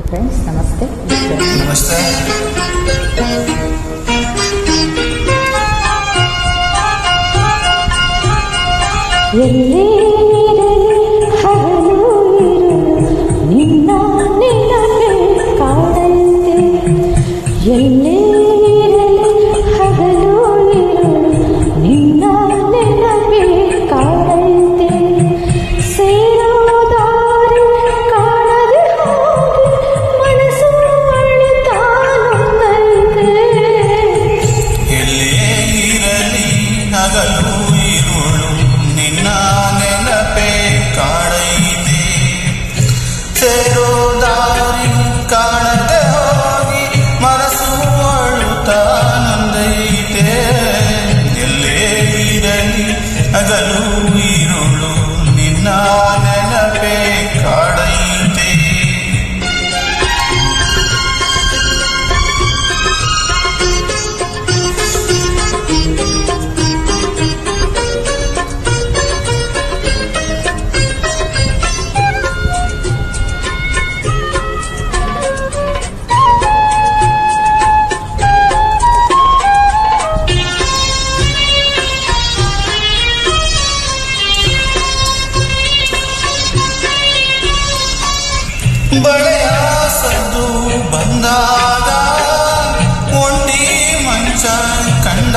the prince. Namaste. Namaste. Bravo. ಬಳೆಯ ಸದ್ದು ಬಂದಾಗ ಒಂಡಿ ಮಂಚ ಕಂಡ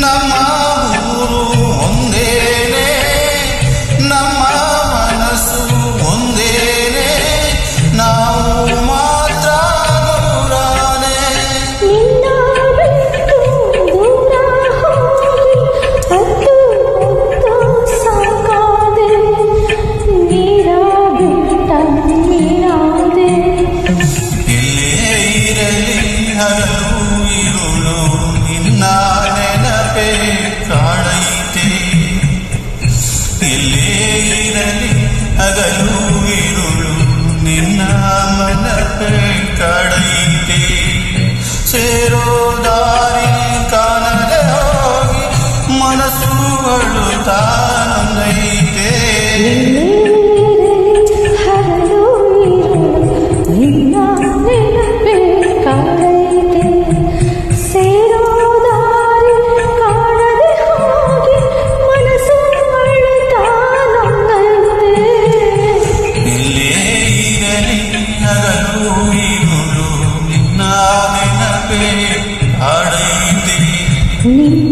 ನಮ್ಮ ಊರು ಒಂದೇನೆ ನಮ್ಮ ಮನಸ್ಸು ಒಂದೇನೆ ನಾವು ಮಾತ್ರ ದೂರಾನೆ ಇಲ್ಲೇ ಇರಲಿ ಹಲವು ಇರುಳು ನಿನ್ನ ಕಡೆ ಕಾಣೈತೆ ಎಲ್ಲೇ ಇರಲಿ ಹಗಲು ಇರುಳು ನಿನ್ನ ಮನಕ್ಕೆ ಕಾಣೈತೆ ಸೇರೋ ದಾರಿ ಕಾಣದೆ ಹೋಗಿ ಮನಸ್ಸು ಅಳುತ್ತಾನೈತೆ sleep.